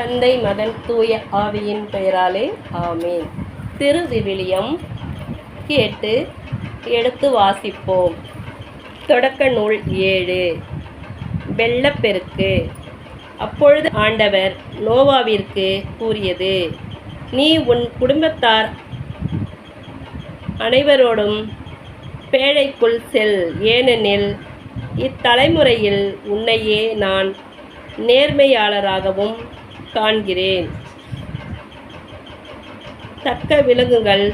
தந்தை மகன் தூய ஆவியின் பெயராலே ஆமீன். திருவிவிலியம் கேட்டு எடுத்து வாசிப்போம். தொடக்க நூல் ஏழு. வெள்ளப்பெருக்கு. அப்பொழுது ஆண்டவர் நோவாவிற்கு கூறியது நீ உன் குடும்பத்தார் அனைவரோடும் பேழைக்குள் செல் ஏனெனில் இத்தலைமுறையில் உன்னையே நான் நேர்மையாளராகவும் காண்கிறேன். தக்க விலங்குகள்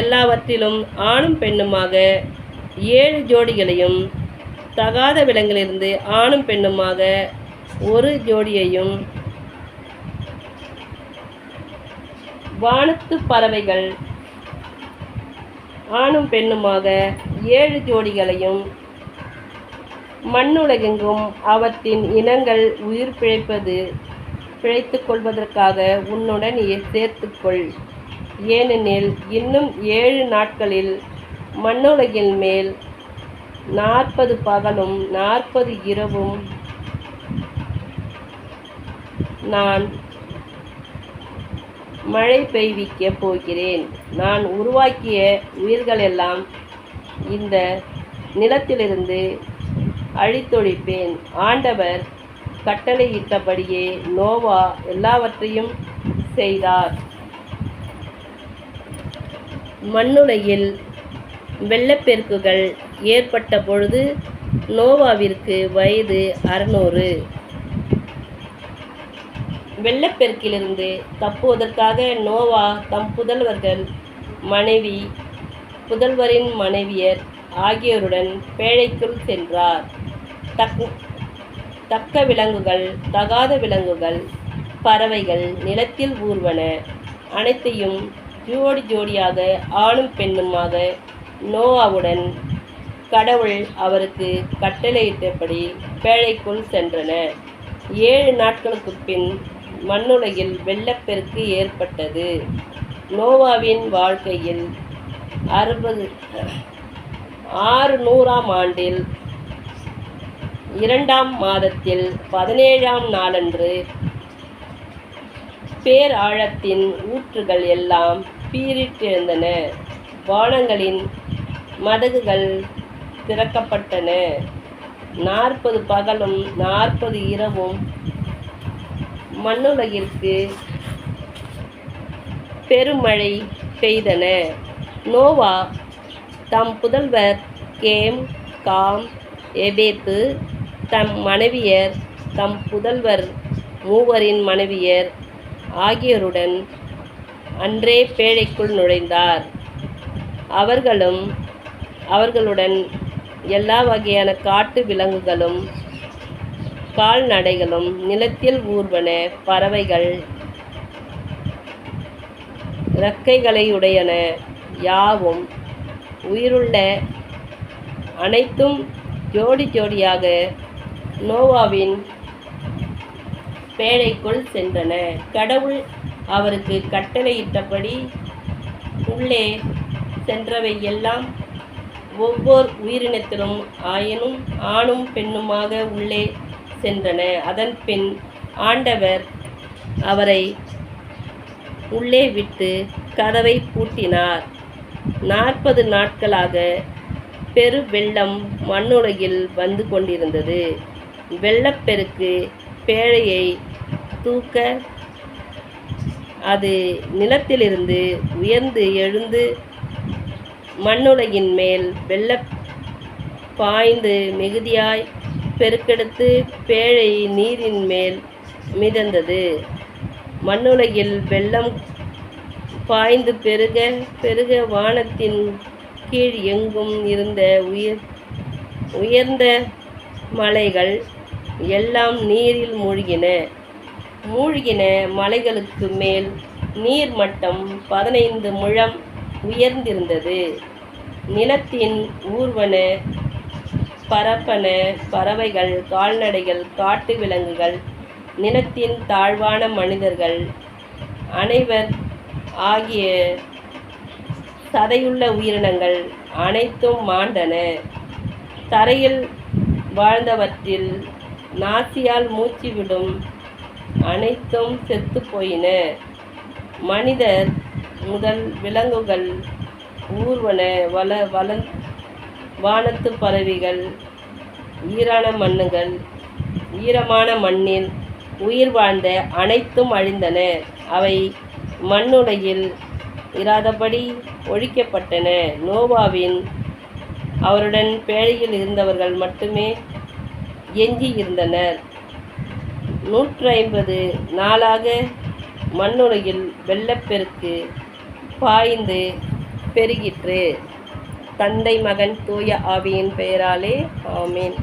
எல்லாவற்றிலும் ஆணும் பெண்ணுமாக ஏழு ஜோடிகளையும் தகாத விலங்கிலிருந்து ஆணும் பெண்ணுமாக ஒரு ஜோடியையும் வானத்து பறவைகள் ஆணும் பெண்ணுமாக ஏழு ஜோடிகளையும் மண்ணுலகெங்கும் அவற்றின் இனங்கள் உயிர் பிழைப்பது பிழைத்து கொள்வதற்காக உன்னுடன் சேர்த்துக்கொள். ஏனெனில் இன்னும் ஏழு நாட்களில் மண்ணுலகின் மேல் நாற்பது பகலும் நாற்பது இரவும் நான் மழை பெய்விக்கப் போகிறேன். நான் உருவாக்கிய உயிர்களெல்லாம் இந்த நிலத்திலிருந்து அழித்தொழிப்பேன். ஆண்டவர் கட்டளையிட்டபடியே நோவா எல்லாவற்றையும் செய்தார். மண்ணுலையில் வெள்ளப்பெருக்குகள் ஏற்பட்ட பொழுது நோவாவிற்கு வயது அறுநூறு. வெள்ளப்பெருக்கிலிருந்து தப்புவதற்காக நோவா தம் புதல்வர்கள் மனைவி புதல்வரின் மனைவியர் ஆகியோருடன் பேழைக்குள் சென்றார். தக் தக்க விலங்குகள் தகாத விலங்குகள் பறவைகள் நிலத்தில் ஊர்வன அனைத்தையும் ஜோடி ஜோடியாக ஆணும் பெண்ணுமாக நோவாவுடன் கடவுள் அவருக்கு கட்டளையிட்டபடி பேழைக்குள் சென்றன. ஏழு நாட்களுக்கு பின் மண்ணுலகில் வெள்ளப்பெருக்கு ஏற்பட்டது. நோவாவின் வாழ்க்கையில் அறுபது ஆறு நூறாம் ஆண்டில் இரண்டாம் மாதத்தில் பதினேழாம் நாளன்று பேராழத்தின் ஊற்றுகள் எல்லாம் பீரிட்டெழுந்தன வானங்களின் மதகுகள் திறக்கப்பட்டன. நாற்பது பகலும் நாற்பது இரவும் மண்ணுலகிற்கு பெருமழை பெய்தன. நோவா தம் புதல்வர் கேம் காம் எபேத்து தம் மனைவியர் தம் புதல்வர் மூவரின் மனைவியர் ஆகியோருடன் அன்றே பேழைக்குள் நுழைந்தார். அவர்களும் அவர்களுடன் எல்லா வகையான காட்டு விலங்குகளும் கால்நடைகளும் நிலத்தில் ஊர்வன பறவைகள் இறக்கைகளையுடையன யாவும் உயிருள்ள அனைத்தும் ஜோடி ஜோடியாக நோவாவின் பேழைக்குள் சென்றன. கடவுள் அவருக்கு கட்டளையிட்டபடி உள்ளே சென்றவை எல்லாம் ஒவ்வொரு உயிரினத்திலும் ஆயினும் ஆணும் பெண்ணுமாக உள்ளே சென்றன. அதன் பின் ஆண்டவர் அவரை உள்ளே விட்டு கதவை பூட்டினார். நாற்பது நாட்களாக பெரு வெள்ளம் மண்ணுலகில் வந்து கொண்டிருந்தது. வெள்ளப்பெருக்கு பேழையை தூக்க அது நிலத்திலிருந்து உயர்ந்து எழுந்து மண்ணுலகின் மேல் வெள்ள பாய்ந்து மிகுதியாய் பெருக்கெடுத்து பேழை நீரின் மேல் மிதந்தது. மண்ணுலகில் வெள்ளம் பாய்ந்து பெருக பெருக வானத்தின் கீழ் எங்கும் இருந்த உயர் உயர்ந்த மலைகள் எல்லாம் நீரில் மூழ்கின. மூழ்கின மலைகளுக்கு மேல் நீர் மட்டம் பதினைந்து முழம் உயர்ந்திருந்தது. நிலத்தின் ஊர்வன பரப்பன பறவைகள் கால்நடைகள் காட்டு விலங்குகள் நிலத்தின் தாழ்வான மனிதர்கள் அனைவர் ஆகிய சதையுள்ள உயிரினங்கள் அனைத்தும் மாண்டன. தரையில் வாழ்ந்தவற்றில் நாசியால் மூச்சு விடும் அனைத்தும் செத்து போயின மனிதர் முதல் விலங்குகள் ஊர்வன வள வள வானத்து பறவைகள் ஈரான மண்ணுகள் ஈரமான மண்ணில் உயிர் வாழ்ந்த அனைத்தும் அழிந்தன. அவை மண்ணுடையில் இராதபடி ஒழிக்கப்பட்டன. நோவாவின் அவருடன் பேழையில் இருந்தவர்கள் மட்டுமே எஞ்சி இருந்தனர் நூற்று ஐம்பது நாளாக மண்ணுலகில் வெள்ளப்பெருக்கு பாய்ந்து பெருகிற்று. தந்தை மகன் தூய ஆவியின் பெயராலே ஆமீன்.